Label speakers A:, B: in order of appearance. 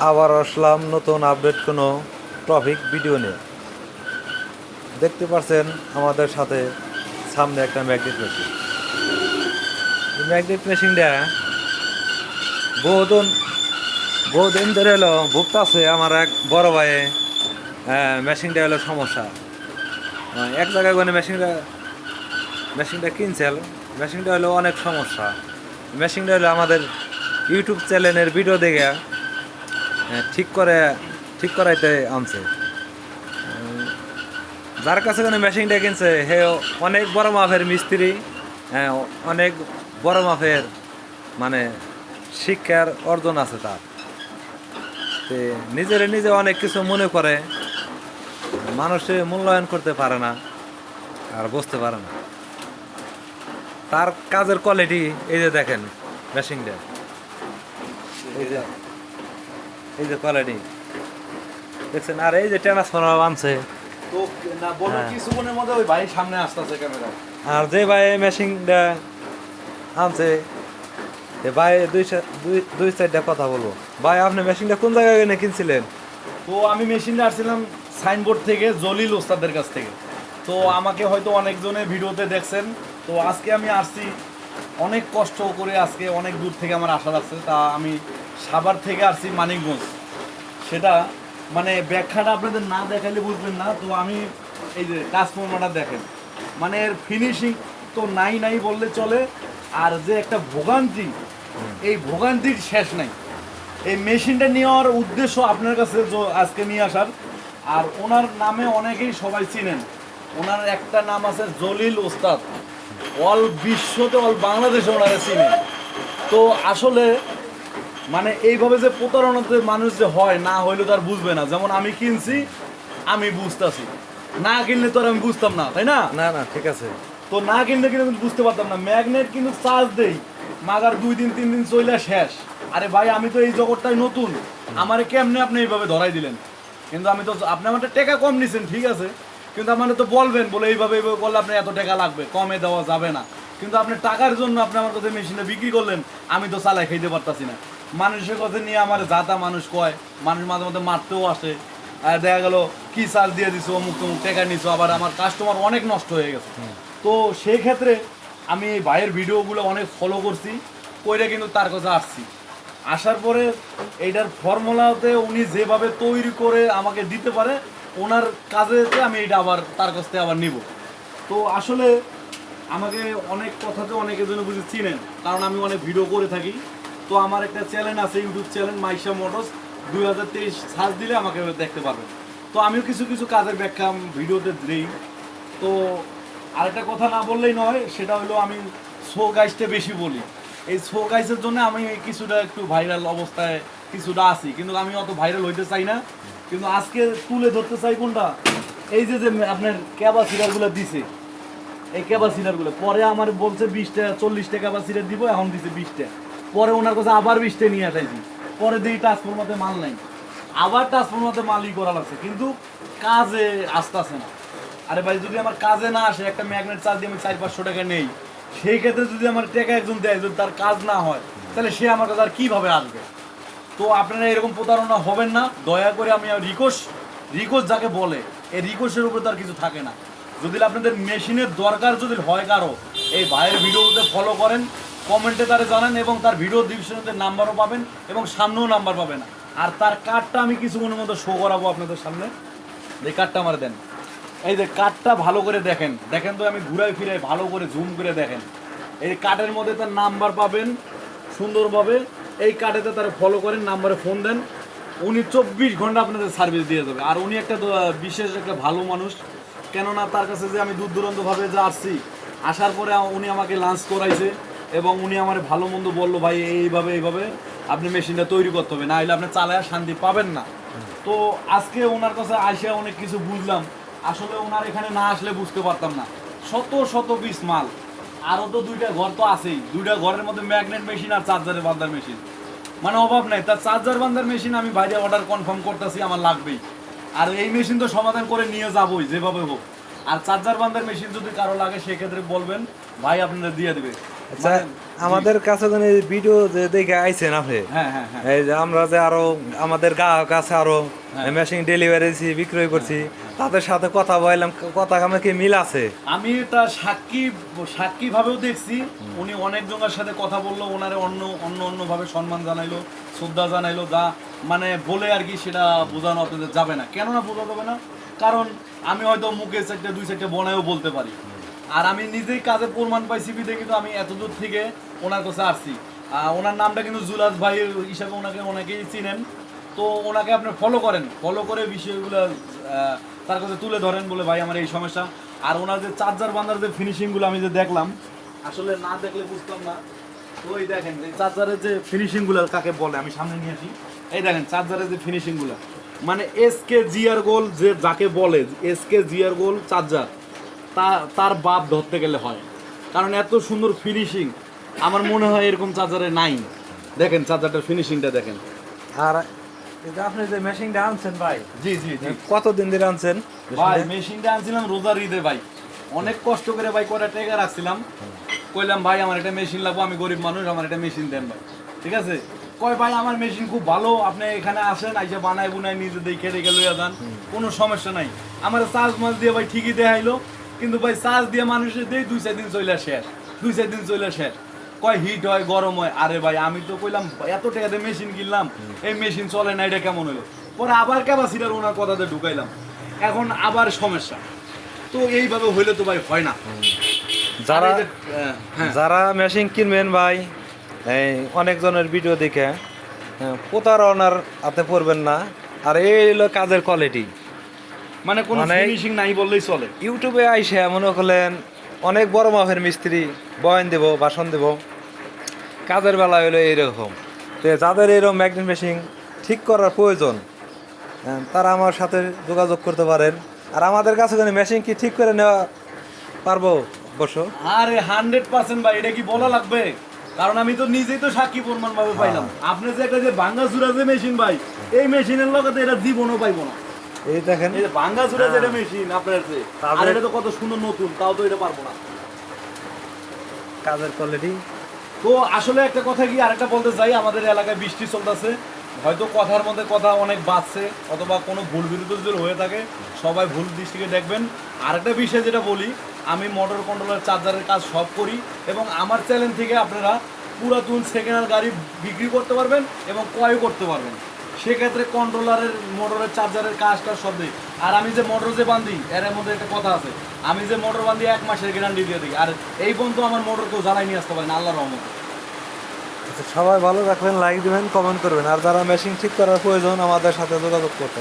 A: আবার আসলাম নতুন আপডেট কোনো টপিক ভিডিও নিয়ে। দেখতে পাচ্ছেন আমাদের সাথে সামনে একটা ম্যাগনেট মেশিন এই ম্যাগনেট মেশিনটা বহুদিন বহুদিন ধরে এলো ভুগতাছে আমার এক বড় ভাইয়ে হ্যাঁ মেশিনটা হলো সমস্যা। এক জায়গায় মানে মেশিনটা মেশিনটা কিনছেন মেশিনটা হলো অনেক সমস্যা। মেশিনটা হলো আমাদের ইউটিউব চ্যানেলের ভিডিও দেখে হ্যাঁ, ঠিক করে, ঠিক করাইতে আনছে। যার কাছে কোনো মেশিনটা কিনছে, হে অনেক বড় মাপের মিস্ত্রি হ্যাঁ অনেক বড় মাপের মানে শিক্ষার অর্জন আছে তার। নিজের নিজে অনেক কিছু মনে করে, মানুষে মূল্যায়ন করতে পারে না, আর বুঝতে পারে না। তার কাজের কোয়ালিটি এই যে দেখেন, মেশিনটা। এই যে এই যে কোয়ালিটি দেখছেন আর এই যে ট্রান্সফর্মার আনছে।
B: তো না বলো
A: হ্যাঁ।
B: কিছুক্ষণের মধ্যে ওই ভাই সামনে আসতেছে ক্যামেরা
A: আর যে ভাই মেশিনটা আনছে এ ভাই দুই সা- দুই দুই সাইডটা কথা বলব। ভাই আপনি মেশিনটা কোন জায়গায় কিনছিলেন?
B: তো আমি মেশিনটা আসছিলাম সাইনবোর্ড থেকে জলিল ওস্তাদের কাছ থেকে। তো আমাকে হয়তো অনেকজনে ভিডিওতে দেখছেন। তো আজকে আমি আসছি। অনেক কষ্ট করে আজকে অনেক দূর থেকে আমার আসা লাগছে তা আমি সাভার থেকে আসছি মানিকগঞ্জ। সেটা মানে ব্যাখ্যাটা আপনাদের না দেখালে বুঝবেন না, তো আমি এই যে ট্রান্সফর্মারটা দেখেন। মানে এর ফিনিশিং তো নাই নাই বললে চলে, আর যে একটা ভোগান্তি, এই ভোগান্তির শেষ নাই। এই মেশিনটা নেওয়ার উদ্দেশ্য আপনার কাছে আজকে নিয়ে আসার। আর ওনার নামে অনেকেই সবাই চিনেন। ওনার একটা নাম আছে জলিল ওস্তাদ। অল বিশ্বতে, অল বাংলাদেশে ওনারা চিনে তো আসলে মানে এইভাবে যে প্রতারণাতে মানুষ যে হয় না হইলে তার বুঝবে না। যেমন আমি কিনছি আমি বুঝতাছি। না কিনলে তো আর আমি বুঝতাম না তাই না?
A: না না ঠিক আছে।
B: তো না কিনলে কিন্তু বুঝতে পারতাম না। ম্যাগনেট কিন্তু চার্জ দেই মাগার দুই দিন তিন দিন চলে শেষ। আরে ভাই আমি তো এই জগৎটাই নতুন। আমারে কেমনে আপনি এইভাবে ধরাই দিলেন? কিন্তু আমি তো আপনি আমার টাকা কম নিছেন ঠিক আছে। কিন্তু আমার তো বলবেন বলে এইভাবে এইভাবে করলে আপনার এত টাকা লাগবে কমে দেওয়া যাবে না। কিন্তু আপনি টাকার জন্য আপনি আমার কাছে মেশিনটা বিক্রি করলেন আমি তো চালাই খাইতে পারতাছি না। মানুষের কথা নিয়ে আমার যাতা মানুষ কয় মানুষ মাঝে মধ্যে মারতেও আসে। আর দেখা গেল কি চাল দিয়ে দিছো অমুক তমুক টাকা নিছো আবার আমার কাস্টমার অনেক নষ্ট হয়ে গেছে। তো সেই ক্ষেত্রে আমি এই ভাইয়ের ভিডিওগুলো অনেক ফলো করছি কইরা কিন্তু তার কাছে আসছি। আসার পরে এইটার ফর্মুলাতে উনি যেভাবে তৈরি করে আমাকে দিতে পারে ওনার কাজেতে আমি এটা আবার তার কাছ থেকে আবার নিব। তো আসলে আমাকে অনেক কথাতে অনেকের জন্য বুঝে চিনেন কারণ আমি অনেক ভিডিও করে থাকি। তো আমার একটা চ্যানেল আছে ইউটিউব চ্যানেল মাইশা মোটরস। দুই হাজার তেইশ সার্চ দিলে আমাকে দেখতে পারবেন তো আমিও কিছু কিছু কাজের ব্যাখ্যা ভিডিওতে দিই। তো আরেকটা কথা না বললেই নয়, সেটা হলো আমি শো গাইসটা বেশি বলি। এই শো গাইসের জন্য আমি কিছুটা একটু ভাইরাল অবস্থায় কিছুটা আছি। কিন্তু আমি অত ভাইরাল হইতে চাই না। কিন্তু আজকে তুলে ধরতে চাই কোনটা? এই যে যে আপনার ক্যাপাসিটারগুলো দিছে। এই ক্যাপাসিটারগুলো পরে আমার বলছে বিশ চল্লিশটা চল্লিশ টাকা ক্যাপাসিটার দিব, এখন দিছে বিশ টাকা পরে ওনার কাছে আবার বিশ টাকা নিয়ে আসাইছি পরে দিই ট্রান্সফরমাতে মাল নাই। আবার ট্রান্সফরমাতে মালই করা লাগছে, কিন্তু কাজে আসতেছে না। আরে ভাই, যদি আমার কাজে না আসে, একটা ম্যাগনেট চার্জ দিয়ে আমি চার পাঁচশো টাকা নেই, সেই ক্ষেত্রে যদি আমার টাকা একজন দেয়, যদি তার কাজ না হয়, তাহলে সে আমার কাছে আর কীভাবে আসবে? তো আপনারা এরকম প্রতারণা হবেন না, দয়া করে আমি রিকোয়েস্ট রিকোয়েস্ট যাকে বলে, এই রিকোয়েস্টের উপরে তার কিছু থাকে না। যদি আপনাদের মেশিনের দরকার যদি হয় কারও, এই ভাইয়ের ভিডিওতে ফলো করেন কমেন্টে তারে জানান এবং তার ভিডিও ডিভিশনের নাম্বারও পাবেন এবং সামনেও নাম্বার পাবেন। আর তার কার্ডটা আমি কিছুক্ষণের মধ্যে শো করাবো আপনাদের সামনে। এই কার্ডটা আমার দেন। এই যে কার্ডটা ভালো করে দেখেন। দেখেন তো আমি ঘুরাই ফিরাই ভালো করে জুম করে দেখেন। এই কার্ডের মধ্যে তার নাম্বার পাবেন সুন্দরভাবে। এই কার্ডেতে তারা ফলো করেন, নাম্বারে ফোন দেন। উনি চব্বিশ ঘণ্টা আপনাদের সার্ভিস দিয়ে যাবে। আর উনি একটা বিশেষ একটা ভালো মানুষ। কেননা তার কাছে যে আমি দূর দূরান্তভাবে যে আসছি, আসার পরে উনি আমাকে লাঞ্চ করাইছে। এবং উনি আমার ভালো মন্দ বলল, ভাই, এইভাবে এইভাবে আপনি মেশিনটা তৈরি করতে হবে না হলে আপনি চালায় শান্তি পাবেন না। তো আজকে ওনার কাছে আসে অনেক কিছু বুঝলাম, আসলে ওনার এখানে না আসলে বুঝতে পারতাম না। শত শত পিস মাল আরও তো দুইটা ঘর তো আছেই, দুইটা ঘরের মধ্যে ম্যাগনেট মেশিন আর চার্জারের বান্দার মেশিন মানে অভাব নাই তার চার্জার বান্দার মেশিন আমি বাইরে অর্ডার কনফার্ম করতেছি, আমার লাগবেই। আর এই মেশিন তো সমাধান করে নিয়ে যাবোই, যেভাবে হোক। আর চার্জার বান্দার মেশিন যদি কারও লাগে, সেক্ষেত্রে বলবেন, ভাই, আপনারা দিয়ে দেবে।
A: আচ্ছা
B: মানে-
A: আমাদের কাছে ভিডিও যে দেখে আইছেন আপনি
B: হ্যাঁ হ্যাঁ হ্যাঁ।
A: এই যে আমরা যে আরও আমাদের গ্রাহক আছে
B: আরও।
A: মেশিন ডেলিভারি বিক্রয় করছি তাদের সাথে কথা বললাম কথা আমার কি মিল আছে?
B: আমি এটা সাক্ষী সাক্ষী ভাবেও দেখছি উনি অনেক জনের সাথে কথা বলল ওনারে অন্য অন্য অন্য ভাবে সম্মান জানাইলো শ্রদ্ধা জানাইলো যা মানে বলে আর কি সেটা বোঝানো আপনাদের যাবে না। কেন না বোঝা যাবে না কারণ আমি হয়তো মুখে চারটে দুই চারটে বনায়ও বলতে পারি। আর আমি নিজেই কাজে প্রমাণ পাইছি বিধে কিন্তু আমি এত দূর থেকে ওনার কাছে আসছি। ওনার নামটা কিন্তু জুলাস ভাইয়ের হিসাবে ওনাকে অনেকেই চিনেন। তো ওনাকে আপনি ফলো করেন। ফলো করে বিষয়গুলো তার কাছে তুলে ধরেন বলে, ভাই, আমার এই সমস্যা। আর ওনার যে চার্জার বান্দার যে ফিনিশিংগুলো আমি যে দেখলাম, আসলে না দেখলে বুঝতাম না। এই দেখেন, এই চার্জারের যে ফিনিশিংগুলো কাকে বলে, আমি সামনে নিয়ে আসি। এই দেখেন, চার্জারের যে ফিনিশিংগুলো মানে এস কে জিআর গোল যে যাকে বলে এস কে জিআর গোল চার্জার। তার বাপ ধরতে গেলে হয়। কারণ এত সুন্দর ফিনিশিং আমার মনে হয় এরকম চার্জারে নাই। দেখেন চার্জারটার ফিনিশিংটা দেখেন।
A: আর আপনি যে মেশিনটা আনছেন ভাই
B: জি জি জি।
A: কতদিন ধরে আনছেন?
B: ভাই মেশিনটা আনছিলাম রোজার ঈদে ভাই। অনেক কষ্ট করে ভাই কয়টা টাকা রাখছিলাম। কইলাম ভাই আমার একটা মেশিন লাগবে আমি গরিব মানুষ আমার একটা মেশিন দেন ভাই। ঠিক আছে? কয় ভাই আমার মেশিন খুব ভালো আপনি এখানে আসেন আইসা বানায় বুনায় নিজে দেখে রেখে লইয়া যান। কোনো সমস্যা নাই। আমার চার্জ মাছ দিয়ে ভাই ঠিকই দেখাইলো। কিন্তু ভাই চার্জ দিয়ে মানুষের দেই দুই চার দিন চলে শেষ। দুই চার দিন চলে শেষ। কয় হিট হয় গরম হয়? আরে ভাই আমি তো কইলাম এত টাকা দিয়ে মেশিন কিনলাম এই মেশিন চলে না এটা কেমন হলো পরে আবার ক্যাপাসিটার ওনার কথাতে ঢুকাইলাম। এখন আবার সমস্যা। তো এইভাবে হইলে তো ভাই হয় না।
A: যারা
B: হ্যাঁ।
A: যারা মেশিন কিনবেন ভাই এই অনেকজনের ভিডিও দেখে হ্যাঁ, প্রতারণার হাতে পড়বেন না। আর এই হলো কাজের কোয়ালিটি
B: মানে কোনো
A: মানে-
B: ফিনিশিং নাই বললেই চলে।
A: ইউটিউবে আইসে মনে করলেন অনেক বড় মাপের মিস্ত্রি বয়ান দেব বাসন দেব। কাজের বেলা হলো এইরকম। তো যাদের এরকম ম্যাগনেট মেশিন ঠিক করার প্রয়োজন হ্যাঁ, তারা আমার সাথে যোগাযোগ করতে পারেন। আর আমাদের কাছে যেন মেশিন কি ঠিক করে নেওয়া পারব অবশ্য।
B: আরে হান্ড্রেড পার্সেন্ট ভাই এটা কি বলা লাগবে? কারণ আমি তো নিজেই তো সাক্ষী প্রমাণ ভাবে পাইলাম আপনি যে একটা যে ভাঙ্গা চুরা যে মেশিন ভাই এই মেশিনের লগে তো এটা জীবনও পাইবো না।
A: এই দেখেন।
B: এই ভাঙ্গা চুরা যেটা মেশিন আপনার যে আর এটা তো কত সুন্দর নতুন তাও তো এটা পারব না।
A: কাজের কোয়ালিটি
B: তো আসলে একটা কথা কি আরেকটা বলতে চাই আমাদের এলাকায় বৃষ্টি চলতেছে। হয়তো কথার মধ্যে কথা অনেক বাড়ছে অথবা কোনো ভুল বিরুদ্ধ যদি হয়ে থাকে সবাই ভুল দৃষ্টিকে দেখবেন। আরেকটা বিষয় যেটা বলি আমি মোটর কন্ট্রোলার চার্জারের কাজ সব করি এবং আমার চ্যানেল থেকে আপনারা পুরাতন সেকেন্ড হ্যান্ড গাড়ি বিক্রি করতে পারবেন এবং ক্রয় করতে পারবেন। সেক্ষেত্রে কন্ট্রোলারের মোটরের চার্জারের কাজ কাজটা সব দিই। আর আমি যে মোটর যে বান্ধি এর মধ্যে একটা কথা আছে। আমি যে মোটর বান্ধি এক মাসের গ্যারান্টি দিয়ে দিই। আর এই পর্যন্ত আমার মোটর কেউ জ্বালাই নিয়ে আসতে পারেন আল্লাহ রহমত।
A: আচ্ছা, সবাই ভালো রাখবেন লাইক দেবেন কমেন্ট করবেন। আর যারা মেশিন ঠিক করার প্রয়োজন আমাদের সাথে যোগাযোগ করতে